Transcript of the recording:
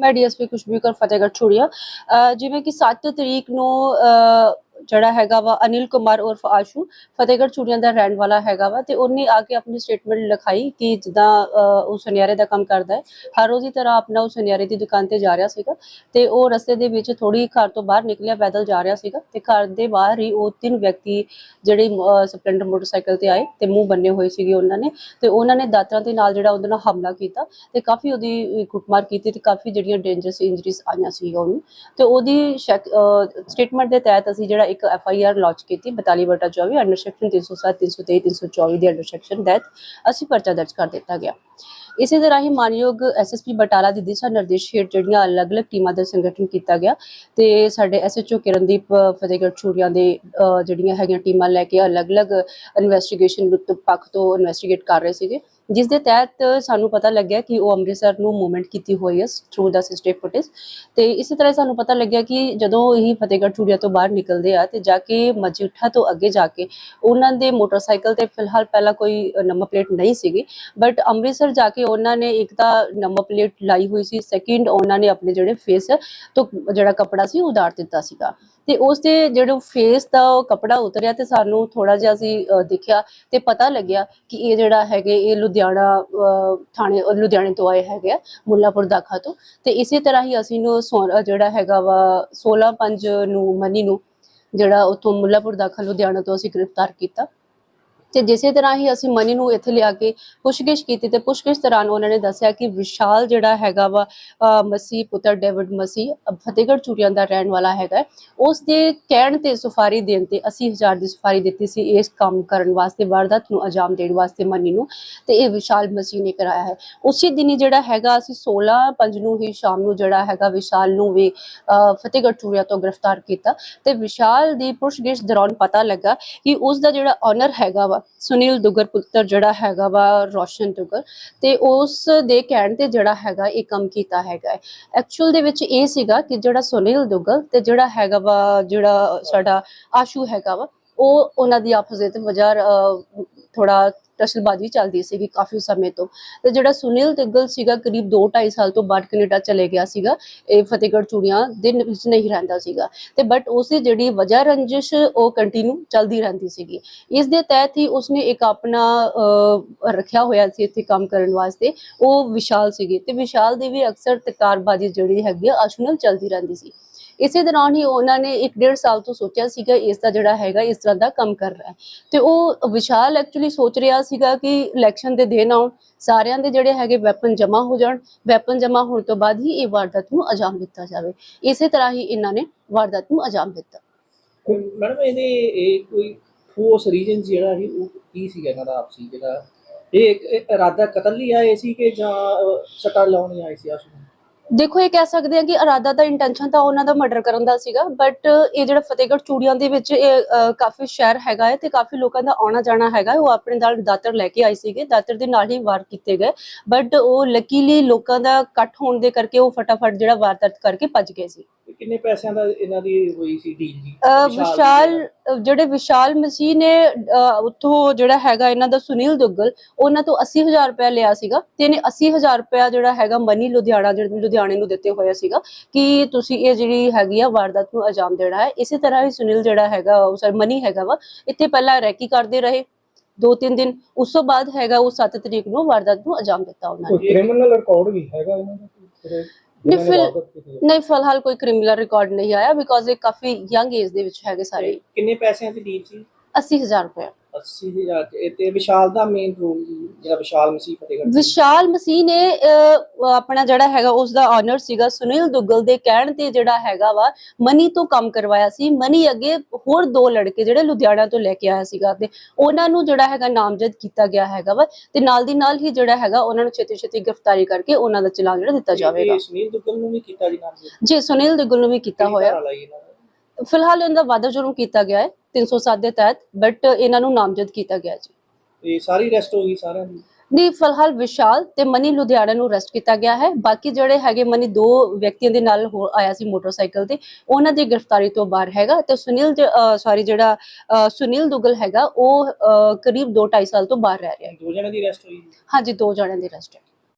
ਮੈਂ ਡੀਐਸਪੀ ਖੁਸ਼ਬੂ ਫਤਿਹਗੜ੍ਹ ਛੁੜੀਆ। ਅਹ ਜਿਵੇਂ ਕਿ 7 ਤਰੀਕ ਨੂੰ ਅਹ ਜਿਹੜਾ ਹੈਗਾ ਵਾ ਅਨਿਲ ਕੁਮਾਰ ਉਰਫ ਆਸ਼ੂ, ਫਤਿਹਗੜ੍ਹ ਚੂੜੀਆਂ ਦਾ ਰਹਿਣ ਵਾਲਾ ਹੈਗਾ ਵਾ ਤੇ ਉਹਨੇ ਆ ਕੇ ਆਪਣੀ ਸਟੇਟਮੈਂਟ ਲਿਖਾਈ ਕਿ ਜਿੱਦਾਂ ਉਹ ਸੁਨਿਆਰੇ ਦਾ ਕੰਮ ਕਰਦਾ ਹੈ। ਹਰ ਰੋਜ਼ ਦੀ ਤਰ੍ਹਾਂ ਆਪਣਾ ਉਹ ਸੁਨਿਆਰੇ ਦੀ ਦੁਕਾਨ ਤੇ ਜਾ ਰਿਹਾ ਸੀਗਾ ਤੇ ਉਹ ਰਸਤੇ ਦੇ ਵਿੱਚ ਥੋੜੀ ਘਰ ਤੋਂ ਬਾਹਰ ਨਿਕਲਿਆ, ਪੈਦਲ ਜਾ ਰਿਹਾ ਸੀਗਾ ਤੇ ਘਰ ਦੇ ਬਾਹਰ ਹੀ ਉਹ ਤਿੰਨ ਵਿਅਕਤੀ ਜਿਹੜੇ ਸਪਲੈਂਡਰ ਮੋਟਰਸਾਈਕਲ ਤੇ ਆਏ ਤੇ ਮੂੰਹ ਬੰਨੇ ਹੋਏ ਸੀਗੇ ਉਹਨਾਂ ਨੇ ਤੇ ਉਹਨਾਂ ਨੇ ਦਾਤਰਾਂ ਦੇ ਨਾਲ ਜਿਹੜਾ ਉਹਦੇ ਨਾਲ ਹਮਲਾ ਕੀਤਾ ਤੇ ਕਾਫੀ ਉਹਦੀ ਕੁੱਟਮਾਰ ਕੀਤੀ ਤੇ ਕਾਫੀ ਜਿਹੜੀਆਂ ਡੇਂਜਰਸ ਇੰਜਰੀਜ਼ ਆਈਆਂ ਸੀ ਉਹਨੂੰ ਤੇ ਉਹਦੀ ਸਟੇਟਮੈਂਟ ਦੇ ਤਹਿਤ ਅਸੀਂ ਜਿਹੜਾ ਇੱਕ ਐਫ ਆਈ ਆਰ ਲਾਂਚ ਕੀਤੀ 42/24 ਅੰਡਰ ਸੈਕਸ਼ਨ 307 323 324 ਦੇ ਅੰਡਰ ਸੈਕਸ਼ਨ ਤਹਿਤ ਅਸੀਂ ਪਰਚਾ ਦਰਜ ਕਰ ਦਿੱਤਾ ਗਿਆ। ਇਸੇ ਤਰ੍ਹਾਂ ਹੀ ਮਾਨਯੋਗ ਐਸਐਸਪੀ ਬਟਾਲਾ ਦੀ ਦਿਸ਼ਾ ਨਿਰਦੇਸ਼ ਹੇਠ ਜਿਹੜੀਆਂ ਅਲੱਗ-ਅਲੱਗ ਟੀਮਾਂ ਦਾ ਸੰਗਠਨ ਕੀਤਾ ਗਿਆ ਤੇ ਸਾਡੇ ਐਸਐਚਓ ਕਿਰਨਦੀਪ ਫਤਿਹਗੜ੍ਹ ਛੂੜੀਆਂ ਦੇ ਜਿਹੜੀਆਂ ਹੈਗੀਆਂ ਟੀਮਾਂ ਲੈ ਕੇ ਅਲੱਗ-ਅਲੱਗ ਇਨਵੈਸਟੀਗੇਸ਼ਨ ਪੱਖ ਤੋਂ ਇਨਵੈਸਟੀਗੇਟ ਕਰ ਰਹੇ ਸੀਗੇ। ਜਿਸ ਦੇ ਤਹਿਤ ਸਾਨੂੰ ਪਤਾ ਲੱਗਿਆ ਕਿ ਉਹ ਅੰਮ੍ਰਿਤਸਰ ਨੂੰ ਮੂਵਮੈਂਟ ਕੀਤੀ ਹੋਈ ਹੈ ਥਰੂ ਦਾ ਸਿਸਟਮ ਫੁਟੇਜ ਤੇ ਇਸੇ ਤਰ੍ਹਾਂ ਸਾਨੂੰ ਪਤਾ ਲੱਗਿਆ ਕਿ ਜਦੋਂ ਇਹ ਫਤਿਹਗੜ੍ਹ ਚੂੜੀਆਂ ਤੋਂ ਬਾਹਰ ਨਿਕਲਦੇ ਆ ਤੇ ਜਾ ਕੇ ਮਜੀਠਾ ਤੋਂ ਅੱਗੇ ਜਾ ਕੇ ਉਹਨਾਂ ਦੇ ਮੋਟਰਸਾਈਕਲ ਤੇ ਫਿਲਹਾਲ ਪਹਿਲਾਂ ਕੋਈ ਨੰਬਰ ਪਲੇਟ ਨਹੀਂ ਸੀਗੀ ਬਟ ਅੰਮ੍ਰਿਤਸਰ ਜਾ ਕੇ ਉਹਨਾਂ ਨੇ ਇੱਕ ਤਾਂ ਨੰਬਰ ਪਲੇਟ ਲਾਈ ਹੋਈ ਸੀ ਸੈਕਿੰਡ ਉਹਨਾਂ ਨੇ ਆਪਣੇ ਜਿਹੜੇ ਫੇਸ ਤੋਂ ਜਿਹੜਾ ਕਪੜਾ ਸੀ ਉਹ ਉਤਾਰ ਦਿੱਤਾ ਸੀਗਾ। ਤੇ ਉਸ ਦੇ ਜਿਹੜੇ ਫੇਸ ਦਾ ਉਹ ਕਪੜਾ ਉਤਰਿਆ ਤੇ ਸਾਨੂੰ ਥੋੜਾ ਜਿਹਾ ਅਸੀਂ ਦੇਖਿਆ ਤੇ ਪਤਾ ਲੱਗਿਆ ਕਿ ਇਹ ਜਿਹੜਾ ਹੈਗੇ, ਇਹ ਲੁਧਿਆਣਾ ਅ, ਥਾਣੇ ਲੁਧਿਆਣੇ ਤੋਂ ਆਏ ਹੈਗੇ ਆ ਮੁੱਲਾਪੁਰ ਦਾਖਾ ਤੋਂ। ਤੇ ਇਸੇ ਤਰ੍ਹਾਂ ਹੀ ਅਸੀਂ ਨੂੰ ਜਿਹੜਾ ਹੈਗਾ ਵਾ 16 5 ਨੂੰ ਮਨੀ ਨੂੰ ਜਿਹੜਾ ਉਥੋਂ ਮੁੱਲਾਪੁਰ ਦਾਖਾ ਲੁਧਿਆਣਾ ਤੋਂ ਅਸੀਂ ਗ੍ਰਿਫਤਾਰ ਕੀਤਾ। ਤੇ ਜਿਸੇ ਤਰ੍ਹਾਂ ਹੀ ਅਸੀਂ ਮਨੀ ਨੂੰ ਇੱਥੇ ਲਿਆ ਕੇ ਪੁੱਛਗਿੱਛ ਕੀਤੀ ਤੇ ਪੁੱਛਗਿੱਛ ਦੌਰਾਨ ਉਹਨਾਂ ਨੇ ਦੱਸਿਆ ਕਿ ਵਿਸ਼ਾਲ ਜਿਹੜਾ ਹੈਗਾ ਵਾ ਮਸੀਹ ਪੁੱਤਰ ਡੇਵਿਡ ਮਸੀਹ ਫਤਿਹਗੜ੍ਹ ਚੂੜੀਆਂ ਦਾ ਰਹਿਣ ਵਾਲਾ ਹੈਗਾ ਉਸ ਦੇ ਕਹਿਣ ਤੇ ਸੁਫਾਰੀ ਦੇਣ ਤੇ 80000 ਦੀ ਸੁਫਾਰੀ ਦਿੱਤੀ ਸੀ ਇਸ ਕੰਮ ਕਰਨ ਵਾਸਤੇ ਵਾਰਦਾਤ ਨੂੰ ਅੰਜਾਮ ਦੇਣ ਵਾਸਤੇ ਮਨੀ ਨੂੰ ਤੇ ਇਹ ਵਿਸ਼ਾਲ ਮਸੀਹ ਨੇ ਕਰਾਇਆ ਹੈ। ਉਸੇ ਦਿਨ ਹੀ ਜਿਹੜਾ ਹੈਗਾ ਅਸੀਂ 16 ਪੰਜ ਨੂੰ ਹੀ ਸ਼ਾਮ ਨੂੰ ਜਿਹੜਾ ਹੈਗਾ ਵਿਸ਼ਾਲ ਨੂੰ ਵੀ ਅ, ਫਤਿਹਗੜ੍ਹ ਚੂੜੀਆਂ ਤੋਂ ਗ੍ਰਿਫਤਾਰ ਕੀਤਾ ਤੇ ਵਿਸ਼ਾਲ ਦੀ ਪੁੱਛਗਿੱਛ ਦੌਰਾਨ ਪਤਾ ਲੱਗਾ ਕਿ ਉਸ ਦਾ ਜਿਹੜਾ ਓਨਰ ਹੈਗਾ ਵਾ ਸੁਨੀਲ ਦੁਗਰ ਪੁੱਤਰ ਜਿਹੜਾ ਹੈਗਾ ਵਾ ਰੋਸ਼ਨ ਦੁੱਗਰ ਤੇ ਉਸ ਦੇ ਕਹਿਣ ਤੇ ਜਿਹੜਾ ਹੈਗਾ ਇਹ ਕੰਮ ਕੀਤਾ ਹੈਗਾ ਐਕਚੁਅਲ ਦੇ ਵਿੱਚ ਇਹ ਸੀਗਾ ਕਿ ਜਿਹੜਾ ਸੁਨੀਲ ਦੁਗਲ ਤੇ ਜਿਹੜਾ ਹੈਗਾ ਵਾ ਜਿਹੜਾ ਸਾਡਾ ਆਸ਼ੂ ਹੈਗਾ ਵਾ ਉਹ ਉਹਨਾਂ ਦੀ ਆਪਸ ਦੇ ਵਿੱਚ ਵਜ੍ਹਾ ਅਹ, ਥੋੜਾ ਟਸਲਬਾਜ਼ੀ ਚੱਲਦੀ ਸੀਗੀ ਕਾਫੀ ਸਮੇਂ ਤੋਂ। ਤੇ ਜਿਹੜਾ ਸੁਨੀਲ ਦੁਗਲ ਸੀਗਾ ਕਰੀਬ 2.5 ਸਾਲ ਤੋਂ ਬਾਅਦ ਕੈਨੇਡਾ ਚਲੇ ਗਿਆ ਸੀਗਾ, ਇਹ ਫਤਿਹਗੜ੍ਹ ਚੂੜੀਆਂ ਦੇ ਵਿੱਚ ਨਹੀਂ ਰਹਿੰਦਾ ਸੀਗਾ। ਤੇ ਬਟ ਉਸਦੀ ਜਿਹੜੀ ਵਜ੍ਹਾ ਰੰਜਿਸ਼, ਉਹ ਕੰਟੀਨਿਊ ਚੱਲਦੀ ਰਹਿੰਦੀ ਸੀਗੀ। ਇਸ ਦੇ ਤਹਿਤ ਹੀ ਉਸਨੇ ਇੱਕ ਆਪਣਾ ਰੱਖਿਆ ਹੋਇਆ ਸੀ ਇੱਥੇ ਕੰਮ ਕਰਨ ਵਾਸਤੇ, ਉਹ ਵਿਸ਼ਾਲ ਸੀਗੀ। ਤੇ ਵਿਸ਼ਾਲ ਦੀ ਵੀ ਅਕਸਰ ਤਕਾਰਬਾਜ਼ੀ ਜਿਹੜੀ ਹੈਗੀ ਆ ਆਸ਼ੂ ਚੱਲਦੀ ਰਹਿੰਦੀ ਸੀ। ਇਸੇ ਦੌਰਾਨ ਹੀ ਉਹਨਾਂ ਨੇ ਇੱਕ ਡੇਢ ਸਾਲ ਤੋਂ ਸੋਚਿਆ ਸੀਗਾ ਇਸ ਦਾ ਜਿਹੜਾ ਹੈਗਾ ਇਸ ਤਰ੍ਹਾਂ ਦਾ ਕੰਮ ਕਰ ਰਿਹਾ ਹੈ। ਤੇ ਉਹ ਵਿਸ਼ਾਲ ਐਕਚੁਅਲੀ ਸੋਚ ਰਿਹਾ ਸੀਗਾ ਕਿ ਇਲੈਕਸ਼ਨ ਦੇ ਦਿਨ ਆਉਣ ਸਾਰਿਆਂ ਦੇ ਜਿਹੜੇ ਹੈਗੇ ਵੈਪਨ ਜਮ੍ਹਾਂ ਹੋ ਜਾਣ ਵੈਪਨ ਜਮ੍ਹਾਂ ਹੋਣ ਤੋਂ ਬਾਅਦ ਹੀ ਇਹ ਵਾਰਦਾਤ ਨੂੰ ਅੰਜਾਮ ਦਿੱਤਾ ਜਾਵੇ। ਇਸੇ ਤਰ੍ਹਾਂ ਹੀ ਇਹਨਾਂ ਨੇ ਵਾਰਦਾਤ ਨੂੰ ਅੰਜਾਮ ਦਿੱਤਾ। ਮੈਡਮ ਇਹਦੇ ਇਹ ਕੋਈ ਠੋਸ ਰੀਜਨ ਜਿਹੜਾ ਸੀ ਉਹ ਕੀ ਸੀਗਾ ਇਹਨਾਂ ਦਾ ਆਪਸੀ ਜਿਹੜਾ? ਇਹ ਇੱਕ ਇਹ ਇਰਾਦਾ ਕਤਲ ਲਈ ਆਏ ਸੀ ਕਿ ਜਾਂ ਅਹ, ਸੱਟਾ ਲਾਉਣ ਲਈ ਆਏ ਸੀ ਆਸ਼ੂ ਨੂੰ? ਦੇਖੋ, ਇਹ ਕਹਿ ਸਕਦੇ ਆ ਕਿ ਇਰਾਦਾ ਤਾਂ ਇੰਟੈਂਸ਼ਨ ਤਾਂ ਉਹਨਾਂ ਦਾ ਮਰਡਰ ਕਰਨ ਦਾ ਸੀਗਾ ਬਟ ਇਹ ਜਿਹੜਾ ਫਤਿਹਗੜ੍ਹ ਚੂੜੀਆਂ ਦੇ ਵਿੱਚ ਇਹ ਕਾਫੀ ਸ਼ਹਿਰ ਹੈਗਾ ਹੈ ਤੇ ਕਾਫੀ ਲੋਕਾਂ ਦਾ ਆਉਣਾ ਜਾਣਾ ਹੈਗਾ ਉਹ ਆਪਣੇ ਨਾਲ ਦਾਤਰ ਲੈ ਕੇ ਆਏ ਸੀਗੇ, ਦਾਤਰ ਦੇ ਨਾਲ ਹੀ ਵਾਰ ਕੀਤੇ ਗਏ ਬਟ ਉਹ ਲੱਕੀਲੀ ਲੋਕਾਂ ਦਾ ਇਕੱਠ ਹੋਣ ਦੇ ਕਰਕੇ ਉਹ ਫਟਾਫਟ ਜਿਹੜਾ ਵਾਰਦਾਤ ਕਰਕੇ ਭੱਜ ਗਏ ਸੀ। ਕਿੰਨੇ ਪੈਸਿਆਂ ਦਾ ਇਹਨਾਂ ਦੀ ਹੋਈ ਸੀ ਡੀਲ ਜੀ? ਵਿਸ਼ਾਲ ਜਿਹੜਾ- ਵਿਸ਼ਾਲ ਮਸੀਹ ਨੇ ਉੱਥੋਂ ਜਿਹੜਾ ਹੈਗਾ ਇਹਨਾਂ ਦਾ ਸੁਨੀਲ ਦੁੱਗਲ ਉਹਨਾਂ ਤੋਂ 80000 ਰੁਪਏ ਲਿਆ ਸੀਗਾ ਤੇ ਇਹਨੇ 80000 ਰੁਪਏ ਜਿਹੜਾ ਹੈਗਾ ਮਨੀ ਲੁਧਿਆਣਾ ਜਿਹੜੇ ਲੁਧਿਆਣੇ ਨੂੰ ਦਿੱਤੇ ਹੋਇਆ ਸੀਗਾ ਕਿ ਤੁਸੀਂ ਇਹ ਜਿਹੜੀ ਹੈਗੀ ਆ ਵਾਰਦਾਤ ਨੂੰ ਅੰਜਾਮ ਦੇਣਾ ਹੈ। ਇਸੇ ਤਰ੍ਹਾਂ ਹੀ ਸੁਨੀਲ ਜਿਹੜਾ ਹੈਗਾ ਉਹ ਸਰ ਮਨੀ ਹੈਗਾ ਵਾ ਇੱਥੇ ਪਹਿਲਾਂ ਰੈਕੀ ਕਰਦੇ ਰਹੇ। ਦੋ ਤਿੰਨ ਦਿਨ ਉਸ ਤੋਂ ਬਾਅਦ ਹੈਗਾ ਉਹ 7 ਤਰੀਕ ਨੂੰ ਵਾਰਦਾਤ ਨੂੰ ਅੰਜਾਮ ਦਿੱਤਾ ਉਹਨਾਂ ਨੇ। ਕੋਈ ਕ੍ਰਿਮੀਨਲ ਰਿਕਾਰਡ ਵੀ ਹੈਗਾ ਇਹਨਾਂ ਦਾ? ਨਹੀਂ, ਹੈ? ਨਹੀਂ ਫਿਲਹਾਲ ਕੋਈ ਕ੍ਰਿਮੀਨਲ ਰਿਕਾਰਡ ਨਹੀਂ ਆਇਆ ਬਿਕੋਜ਼ ਇਹ ਕਾਫੀ ਯੰਗ ਏਜ ਦੇ ਵਿੱਚ ਹੈਗੇ ਸਾਰੇ। ਕਿੰਨੇ ਪੈਸਿਆਂ ਦੀ ਡੀਲ ਸੀ? 80000 ਰੁਪਏ 80000 ਤੇ ਇਹ ਤੇ ਵਿਸ਼ਾਲ ਦਾ ਮੇਨ ਰੋਲ ਜਿਹੜਾ ਵਿਸ਼ਾਲ ਮਸੀਹ ਫਤਿਹਗੜ੍ਹ ਵਿਸ਼ਾਲ ਮਸੀਹ ਨੇ ਆਪਣਾ ਜਿਹੜਾ ਹੈਗਾ ਉਸ ਦਾ ਓਨਰ ਸੀਗਾ ਸੁਨੀਲ ਦੁੱਗਲ ਦੇ ਕਹਿਣ ਤੇ ਜਿਹੜਾ ਹੈਗਾ ਵਾ ਮਨੀ ਤੋਂ ਕੰਮ ਕਰਵਾਇਆ ਸੀ। ਮਨੀ ਅੱਗੇ ਹੋਰ ਦੋ ਲੜਕੇ ਜਿਹੜੇ ਲੁਧਿਆਣਾ ਤੋਂ ਲੈ ਕੇ ਆਇਆ ਸੀਗਾ ਤੇ ਉਹਨਾਂ ਨੂੰ ਜਿਹੜਾ ਹੈਗਾ ਨਾਮਜ਼ਦ ਕੀਤਾ ਗਿਆ ਹੈਗਾ ਵਾ ਤੇ ਨਾਲ ਦੀ ਨਾਲ ਹੀ ਜਿਹੜਾ ਹੈਗਾ ਉਹਨਾਂ ਨੂੰ ਛੇਤੀ ਛੇਤੀ ਗ੍ਰਿਫਤਾਰੀ ਕਰਕੇ ਉਹਨਾਂ ਦਾ ਚਲਾਨ ਜਿਹੜਾ ਦਿੱਤਾ ਜਾਵੇਗਾ। ਸੁਨੀਲ ਦੁੱਗਲ ਨੂੰ ਵੀ ਕੀਤਾ ਜੀ ਨਾਮ ਜੀ ਸੁਨੀਲ ਦੁੱਗਲ ਨੂੰ ਵੀ ਕੀਤਾ ਹੋਇਆ। ਫਿਲਹਾਲ ਇਹਨਾਂ ਦਾ ਵਾਅਦਾ ਜੁਰਮ ਕੀਤਾ ਗਿਆ ਹੈ 307 ਦੇ ਤਹਿਤ ਬਟ ਇਹਨਾਂ ਨੂੰ ਨਾਮਜ਼ਦ ਕੀਤਾ ਗਿਆ ਜੀ। ਇਹ ਸਾਰੀ ਰੈਸਟ ਹੋ ਗਈ ਸਾਰਿਆਂ ਦੀ? ਨਹੀਂ ਫਿਲਹਾਲ ਵਿਸ਼ਾਲ ਤੇ ਮਨੀ ਲੁਧਿਆਣਾ ਨੂੰ ਅਰੈਸਟ ਕੀਤਾ ਗਿਆ ਹੈ। ਬਾਕੀ ਜਿਹੜੇ ਹੈਗੇ ਮਨੀ ਦੋ ਵਿਅਕਤੀਆਂ ਦੇ ਨਾਲ ਆਇਆ ਸੀ ਮੋਟਰਸਾਈਕਲ ਤੇ। ਉਹਨਾਂ ਦੀ ਗ੍ਰਿਫਤਾਰੀ ਤੋਂ ਬਾਹਰ ਹੈਗਾ ਤੇ ਸੁਨੀਲ ਸੌਰੀ ਜਿਹੜਾ ਸੁਨੀਲ ਦੁਗਲ ਹੈਗਾ ਉਹ ਕਰੀਬ 2.5 ਸਾਲ ਤੋਂ ਬਾਹਰ ਰਹਿ ਰਿਹਾ ਹੈ। ਦੋ ਜਣੇ ਦੀ ਰੈਸਟ ਹੋਈ? ਹਾਂਜੀ ਦੋ ਜਣਿਆਂ ਦੀ ਅਰੈਸਟ ਹੈ।